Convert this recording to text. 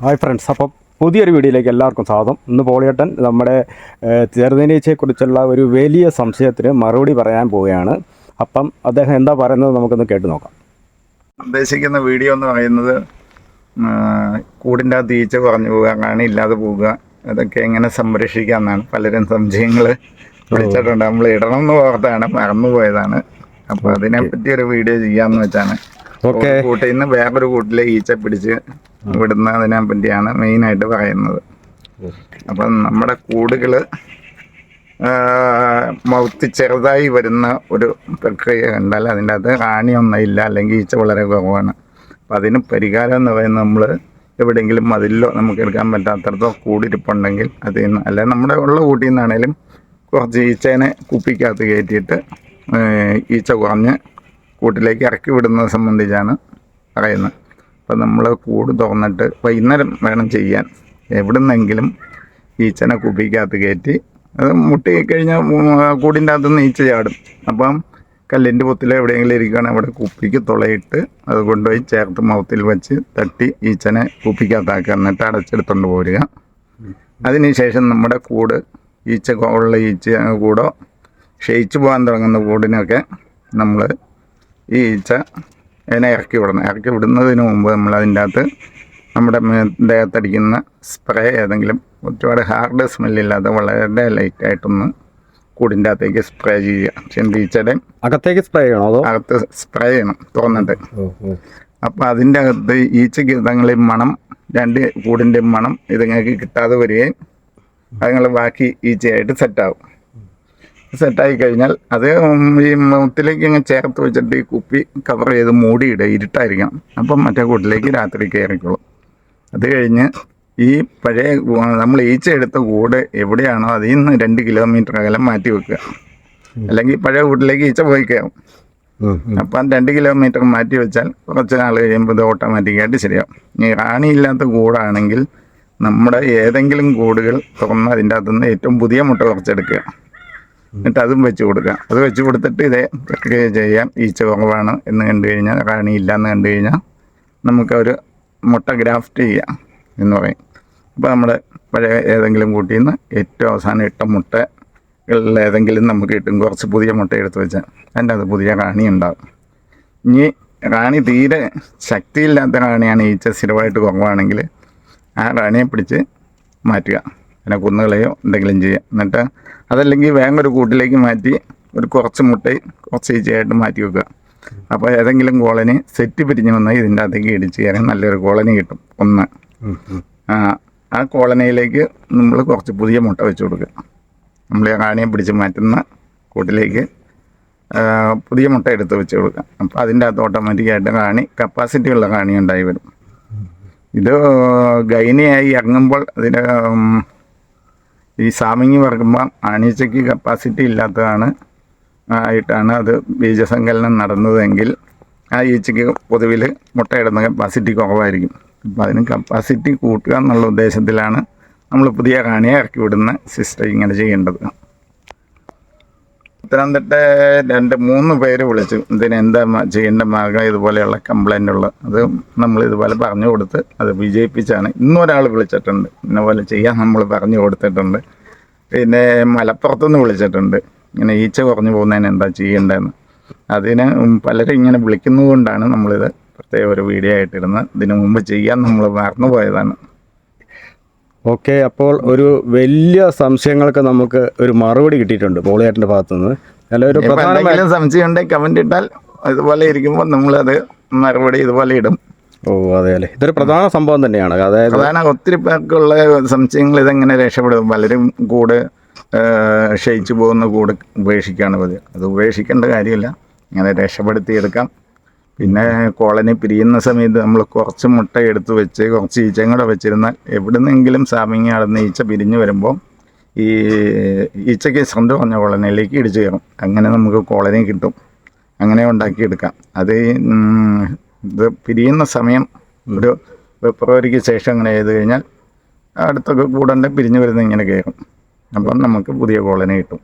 Hi friends അപ്പം പുതിയൊരു വീഡിയോയിലേക്ക് എല്ലാവർക്കും സ്വാഗതം. ഇന്ന് പോളിയേട്ടൻ നമ്മുടെ ചെറുതേനീച്ചയെക്കുറിച്ചുള്ള ഒരു വലിയ സംശയത്തിന് മറുപടി പറയാൻ പോവുകയാണ്. അപ്പം അദ്ദേഹം എന്താ പറയുന്നത് നമുക്കൊന്ന് കേട്ട് നോക്കാം. ഉദ്ദേശിക്കുന്ന വീഡിയോ എന്ന് പറയുന്നത് കൂടിന്റെ അകത്ത് ഈച്ച കുറഞ്ഞു പോവുക കാണി ഇല്ലാതെ പോവുക അതൊക്കെ എങ്ങനെ സംരക്ഷിക്കുക എന്നാണ് പലരും സംശയങ്ങൾ വിളിച്ചിട്ടുണ്ട്. നമ്മൾ ഇടണം എന്ന് ഓർത്താണ് മറന്നു പോയതാണ്. അപ്പോൾ അതിനെപ്പറ്റി ഒരു വീഡിയോ ചെയ്യാമെന്ന് വെച്ചാണ്. കൂട്ടിൽ നിന്ന് വേറൊരു കൂട്ടിലെ ഈച്ച പിടിച്ച് വിടുന്നതിനെ പറ്റിയാണ് മെയിനായിട്ട് പറയുന്നത്. അപ്പം നമ്മുടെ കൂടുകൾ മൗത്ത് ചെറുതായി വരുന്ന ഒരു പ്രക്രിയ കണ്ടാൽ അതിന്റെ അകത്ത് റാണിയൊന്നും ഇല്ല അല്ലെങ്കിൽ ഈച്ച വളരെ കുറവാണ്. അപ്പം അതിന് പരിഹാരം എന്ന് പറയുന്നത് നമ്മൾ എവിടെയെങ്കിലും മതിലോ നമുക്ക് എടുക്കാൻ പറ്റാത്തടത്തോ കൂടിരിപ്പുണ്ടെങ്കിൽ അതിൽ നിന്ന് അല്ലെ നമ്മുടെ ഉള്ള കൂട്ടിൽ നിന്നാണേലും കുറച്ച് ഈച്ചേനെ കുപ്പിക്കകത്ത് കയറ്റിയിട്ട് ഈച്ച കുറഞ്ഞ് കൂട്ടിലേക്ക് ഇറക്കി വിടുന്നത് സംബന്ധിച്ചാണ് പറയുന്നത്. അപ്പം നമ്മൾ കൂട് തുറന്നിട്ട് വൈകുന്നേരം വേണം ചെയ്യാൻ. എവിടുന്നെങ്കിലും ഈച്ചനെ കുപ്പിക്കകത്ത് കയറ്റി അത് മുട്ടി കഴിഞ്ഞാൽ കൂടിന്റെ അകത്ത് ഈച്ച ചാടും. അപ്പം കല്ലിന്റെ പൊത്തിൽ എവിടെയെങ്കിലും ഇരിക്കുകയാണെങ്കിൽ അവിടെ കുപ്പിക്ക് തുളയിട്ട് അത് കൊണ്ടുപോയി ചേർത്ത് മൗത്തിൽ വെച്ച് തട്ടി ഈച്ചനെ കുപ്പിക്കകത്താക്കുക. എന്നിട്ട് അടച്ചെടുത്തുകൊണ്ട് പോരുക. അതിനുശേഷം നമ്മുടെ കൂട് ഈച്ച ഉള്ള ഈച്ച കൂടോ ക്ഷയിച്ചു പോകാൻ തുടങ്ങുന്ന കൂടിനൊക്കെ നമ്മൾ ഈ ഈച്ച അതിനെ ഇറക്കി വിടണം. ഇറക്കി വിടുന്നതിന് മുമ്പ് നമ്മൾ അതിന്റെ അകത്ത് നമ്മുടെ ദേഹത്തടിക്കുന്ന സ്പ്രേ ഏതെങ്കിലും ഒരുപാട് ഹാർഡ് സ്മെല്ലില്ലാതെ വളരെ ലൈറ്റായിട്ടൊന്ന് കൂടിന്റെ അകത്തേക്ക് സ്പ്രേ ചെയ്യുക. ചെന്തീച്ചയുടെ അകത്തേക്ക് സ്പ്രേ ചെയ്യണോ അതോ? അകത്ത് സ്പ്രേ ചെയ്യണം തുറന്നിട്ട്. അപ്പോൾ അതിന്റെ അകത്ത് ഈച്ചയ്ക്ക് തങ്ങളെ മണം രണ്ട് കൂടിന്റെ മണം ഇതുങ്ങൾക്ക് കിട്ടാതെ വരികയും അതുങ്ങൾ ബാക്കി ഈച്ചയായിട്ട് സെറ്റാവും സെറ്റായി കഴിഞ്ഞാൽ അത് ഈ മുത്തിലേക്ക് ഇങ്ങനെ ചേർത്ത് വെച്ചിട്ട് ഈ കുപ്പി കവർ ചെയ്ത് മൂടിയിടുക ഇരുട്ടായിരിക്കണം. അപ്പം മറ്റേ കൂട്ടിലേക്ക് രാത്രി കയറിക്കോളും. അത് കഴിഞ്ഞ് ഈ പഴയ നമ്മൾ ഈച്ച എടുത്ത കൂട് എവിടെയാണോ അതിൽ നിന്ന് രണ്ട് കിലോമീറ്റർ അകലം മാറ്റി വെക്കുക. അല്ലെങ്കിൽ പഴയ കൂട്ടിലേക്ക് ഈച്ച പോയി കയറും. അപ്പം രണ്ട് കിലോമീറ്റർ മാറ്റി വെച്ചാൽ കുറച്ച് നാൾ കഴിയുമ്പോൾ ഇത് ഓട്ടോമാറ്റിക്കായിട്ട് ശരിയാവും. ഈ റാണിയില്ലാത്ത കൂടാണെങ്കിൽ നമ്മുടെ ഏതെങ്കിലും കൂടുകൾ തുറന്ന് അതിന്റെ അകത്തുനിന്ന് ഏറ്റവും പുതിയ മുട്ട കുറച്ചെടുക്കുക എന്നിട്ട് അതും വെച്ച് കൊടുക്കാം. അത് വെച്ച് കൊടുത്തിട്ട് ഇതേ ചെയ്യാം. ഈച്ച കുറവാണ് എന്ന് കണ്ടു കഴിഞ്ഞാൽ റാണിയില്ല എന്ന് കണ്ടു കഴിഞ്ഞാൽ നമുക്കൊരു മുട്ട ഗ്രാഫ്റ്റ് ചെയ്യാം എന്ന് പറയും. അപ്പോൾ നമ്മൾ പഴയ ഏതെങ്കിലും കൂട്ടിൽ നിന്ന് ഏറ്റവും അവസാനം ഇട്ട മുട്ടകളിൽ ഏതെങ്കിലും നമുക്ക് കിട്ടും. കുറച്ച് പുതിയ മുട്ട എടുത്ത് വെച്ചാൽ അതിന്റെ അത് പുതിയ റാണി ഉണ്ടാകും. ഇനി റാണി തീരെ ശക്തിയില്ലാത്ത റാണിയാണ് ഈച്ച സ്ഥിരമായിട്ട് കുറവാണെങ്കിൽ ആ റാണിയെ പിടിച്ച് മാറ്റുക. അതിനെ കുന്നുകളെയോ എന്തെങ്കിലും ചെയ്യുക എന്നിട്ട് അതല്ലെങ്കിൽ വേഗം ഒരു കൂട്ടിലേക്ക് മാറ്റി ഒരു കുറച്ച് മുട്ടയും കുറച്ച് ഈച്ചയായിട്ട് മാറ്റി വെക്കുക. അപ്പോൾ ഏതെങ്കിലും കോളനി സെറ്റ് പിരിഞ്ഞ് വന്നാൽ ഇതിന്റെ അകത്തേക്ക് ഇടിച്ച് കയറാൻ നല്ലൊരു കോളനി കിട്ടും. ഒന്ന്. ആ ആ കോളനിയിലേക്ക് നമ്മൾ കുറച്ച് പുതിയ മുട്ട വെച്ച് കൊടുക്കുക. നമ്മൾ ഈ റാണിയെ പിടിച്ച് മാറ്റുന്ന കൂട്ടിലേക്ക് പുതിയ മുട്ട എടുത്ത് വെച്ച് കൊടുക്കുക. അപ്പോൾ അതിന്റെ അകത്ത് ഓട്ടോമാറ്റിക്കായിട്ട് റാണി കപ്പാസിറ്റി ഉള്ള റാണി ഉണ്ടായി വരും. ഇത് ഗൈനിയായി ഇറങ്ങുമ്പോൾ അതിന് ഉം, ഈ സാമിങ്ങി വർക്കുമ്പോൾ ആണീച്ചയ്ക്ക് കപ്പാസിറ്റി ഇല്ലാത്തതാണ് ആയിട്ടാണ് അത് ബീജസങ്കലനം നടന്നതെങ്കിൽ ആ ഈച്ചയ്ക്ക് പൊതുവിൽ മുട്ടയിടുന്ന കപ്പാസിറ്റി കുറവായിരിക്കും. അപ്പോൾ അതിന് കപ്പാസിറ്റി കൂട്ടുക എന്നുള്ള ഉദ്ദേശത്തിലാണ് നമ്മൾ പുതിയ കാണിയെ ഇറക്കി വിടുന്ന സിസ്റ്റം ഇങ്ങനെ ചെയ്യേണ്ടത്. പത്തനംതിട്ട രണ്ട് മൂന്ന് പേര് വിളിച്ചു. ഇതിന് എന്താ ചെയ്യേണ്ട മാർഗം? ഇതുപോലെയുള്ള കംപ്ലൈന്റ് ഉള്ള. അത് നമ്മൾ ഇതുപോലെ പറഞ്ഞു കൊടുത്ത് അത് വിജയിപ്പിച്ചാണ്. ഇന്നൊരാൾ വിളിച്ചിട്ടുണ്ട്. ഇന്ന പോലെ ചെയ്യാൻ നമ്മൾ പറഞ്ഞു കൊടുത്തിട്ടുണ്ട്. പിന്നെ മലപ്പുറത്തുനിന്ന് വിളിച്ചിട്ടുണ്ട്. ഇങ്ങനെ ഈച്ച കുറഞ്ഞു പോകുന്നതിന് എന്താ ചെയ്യേണ്ടതെന്ന്. അതിന് പലരും ഇങ്ങനെ വിളിക്കുന്നതുകൊണ്ടാണ് നമ്മളിത് പ്രത്യേക ഒരു വീഡിയോ ആയിട്ടിരുന്നത്. ഇതിനു മുമ്പ് ചെയ്യാൻ നമ്മൾ മറന്നു പോയതാണ് ഓക്കെ അപ്പോൾ ഒരു വലിയ സംശയങ്ങൾക്ക് നമുക്ക് ഒരു മറുപടി കിട്ടിയിട്ടുണ്ട് പോളിയേട്ടന്റെ ഭാഗത്തു നിന്ന് അല്ല ഒരു എന്തെങ്കിലും സംശയം ഉണ്ടെങ്കിൽ കമന്റ് ഇട്ടാൽ ഇതുപോലെ ഇരിക്കുമ്പോൾ നമ്മളത് മറുപടി ഇതുപോലെ ഇടും. ഓ അതെ അല്ലേ. ഇതൊരു പ്രധാന സംഭവം തന്നെയാണ്. അതായത് പ്രധാന ഒത്തിരി പേർക്കുള്ള സംശയങ്ങൾ ഇതെങ്ങനെ രക്ഷപ്പെടും? പലരും കൂട് ക്ഷയിച്ചു പോകുന്ന കൂട് ഉപേക്ഷിക്കുകയാണ് പതിവ്. അത് ഉപേക്ഷിക്കേണ്ട കാര്യമില്ല. ഇങ്ങനെ രക്ഷപ്പെടുത്തിയെടുക്കാം. പിന്നെ കോളനി പിരിയുന്ന സമയത്ത് നമ്മൾ കുറച്ച് മുട്ട എടുത്ത് വെച്ച് കുറച്ച് ഈച്ചയും കൂടെ വെച്ചിരുന്നാൽ എവിടെ നിന്നെങ്കിലും സാമിങ്ങി നടന്ന് ഈച്ച പിരിഞ്ഞു വരുമ്പോൾ ഈ ഈച്ചയ്ക്ക് ശ്രദ്ധ കുറഞ്ഞ കോളനിയിലേക്ക് ഇടിച്ചു കയറും. അങ്ങനെ നമുക്ക് കോളനി കിട്ടും. അങ്ങനെ ഉണ്ടാക്കിയെടുക്കാം. അത് ഇത് പിരിയുന്ന സമയം ഒരു ഫെബ്രുവരിക്ക് ശേഷം അങ്ങനെ ചെയ്ത് കഴിഞ്ഞാൽ അടുത്തൊക്കെ കൂടണ്ട പിരിഞ്ഞു വരുന്ന ഇങ്ങനെ കയറും. അപ്പം നമുക്ക് പുതിയ കോളനി കിട്ടും.